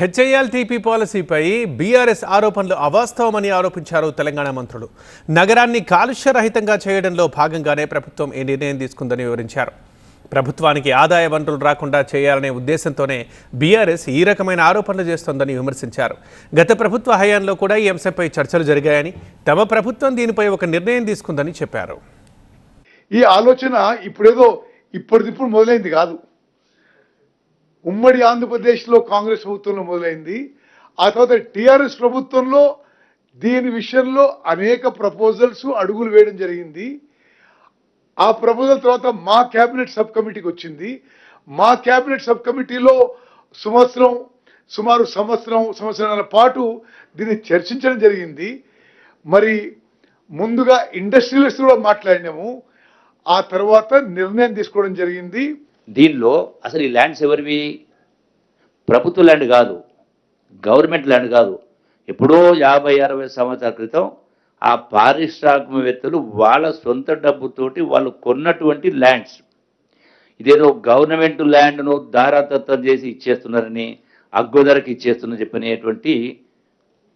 హెచ్ఐఎల్టీపీ పాలసీపై BRS ఆరోపణలు అవాస్తవమని ఆరోపించారు తెలంగాణ మంత్రులు. నగరాన్ని కాలుష్యరహితంగా చేయడంలో భాగంగానే ప్రభుత్వం ఈ నిర్ణయం తీసుకుందని వివరించారు. ప్రభుత్వానికి ఆదాయ వనరులు రాకుండా చేయాలనే ఉద్దేశంతోనే బీఆర్ఎస్ ఈ రకమైన ఆరోపణలు చేస్తోందని విమర్శించారు. గత ప్రభుత్వ హయాంలో కూడా ఈ అంశంపై చర్చలు జరిగాయని తమ ప్రభుత్వం దీనిపై ఒక నిర్ణయం తీసుకుందని చెప్పారు. ఈ ఆలోచన ఇప్పుడేదో ఇప్పటిదిప్పుడు మొదలైంది కాదు. ఉమ్మడి ఆంధ్రప్రదేశ్లో కాంగ్రెస్ ప్రభుత్వంలో మొదలైంది. ఆ తర్వాత టీఆర్ఎస్ ప్రభుత్వంలో దీని విషయంలో అనేక ప్రపోజల్స్ అడుగులు వేయడం జరిగింది. ఆ ప్రపోజల్ తర్వాత మా కేబినెట్ సబ్ కమిటీకి వచ్చింది. మా కేబినెట్ సబ్ కమిటీలో సంవత్సరం సుమారు సంవత్సరం సంవత్సరాల పాటు దీన్ని చర్చించడం జరిగింది. మరి ముందుగా ఇండస్ట్రియలిస్ట్ కూడా మాట్లాడినాము. ఆ తర్వాత నిర్ణయం తీసుకోవడం జరిగింది. దీనిలో అసలు ఈ ల్యాండ్స్ ఎవరివి? ప్రభుత్వ ల్యాండ్ కాదు గవర్నమెంట్ ల్యాండ్ కాదు. ఎప్పుడో యాభై అరవై సంవత్సరాల క్రితం ఆ పారిశ్రామికవేత్తలు వాళ్ళ సొంత డబ్బుతోటి వాళ్ళు కొన్నటువంటి ల్యాండ్స్. ఇదేదో గవర్నమెంట్ ల్యాండ్ను దారాదత్తం చేసి ఇచ్చేస్తున్నారని అగ్గుధరకి ఇచ్చేస్తున్నారని చెప్పనేటువంటి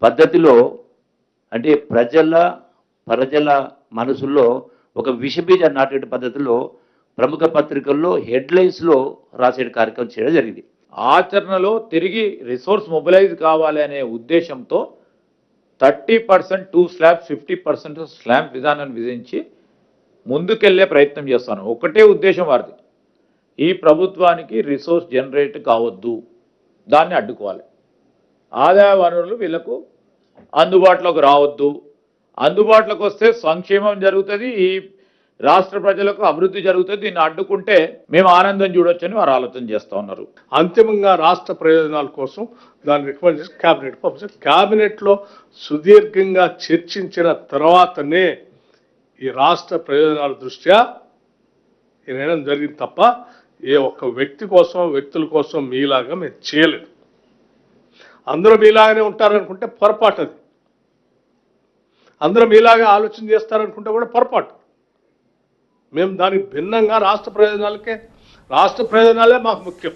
పద్ధతిలో అంటే ప్రజల ప్రజల మనసుల్లో ఒక విషబీజ నాటే పద్ధతిలో ప్రముఖ పత్రికల్లో హెడ్లైన్స్లో రాసే కార్యక్రమం చేయడం జరిగింది. ఆచరణలో తిరిగి రిసోర్స్ మొబిలైజ్ కావాలి అనే ఉద్దేశంతో thirty percent two slab fifty percent slab విధానాన్ని విధించి ముందుకెళ్ళే ప్రయత్నం చేస్తాను. ఒకటే ఉద్దేశం వారిది. ఈ ప్రభుత్వానికి రిసోర్స్ జనరేట్ కావద్దు. దాన్ని అడ్డుకోవాలి. ఆదాయ వనరులు వీళ్ళకు అందుబాటులోకి రావద్దు. అందుబాటులోకి వస్తే సంక్షేమం జరుగుతుంది. ఈ రాష్ట్ర ప్రజలకు అభివృద్ధి జరుగుతుంది. దీన్ని అడ్డుకుంటే మేము ఆనందం చూడొచ్చని వారు ఆలోచన చేస్తూ ఉన్నారు. అంతిమంగా రాష్ట్ర ప్రయోజనాల కోసం దాన్ని రికమెండ్ చేసి క్యాబినెట్ పంపించారు. క్యాబినెట్లో సుదీర్ఘంగా చర్చించిన తర్వాతనే ఈ రాష్ట్ర ప్రయోజనాల దృష్ట్యా ఈ నిర్ణయం జరిగింది తప్ప ఏ ఒక్క వ్యక్తి కోసం వ్యక్తుల కోసం మీలాగా మేము చేయలేదు. అందరూ మీలాగానే ఉంటారనుకుంటే పొరపాటు అది. అందరూ మీలాగా ఆలోచన చేస్తారనుకుంటే కూడా పొరపాటు. మేము దానికి భిన్నంగా రాష్ట్ర ప్రయోజనాలకే రాష్ట్ర ప్రయోజనాలే మాకు ముఖ్యం.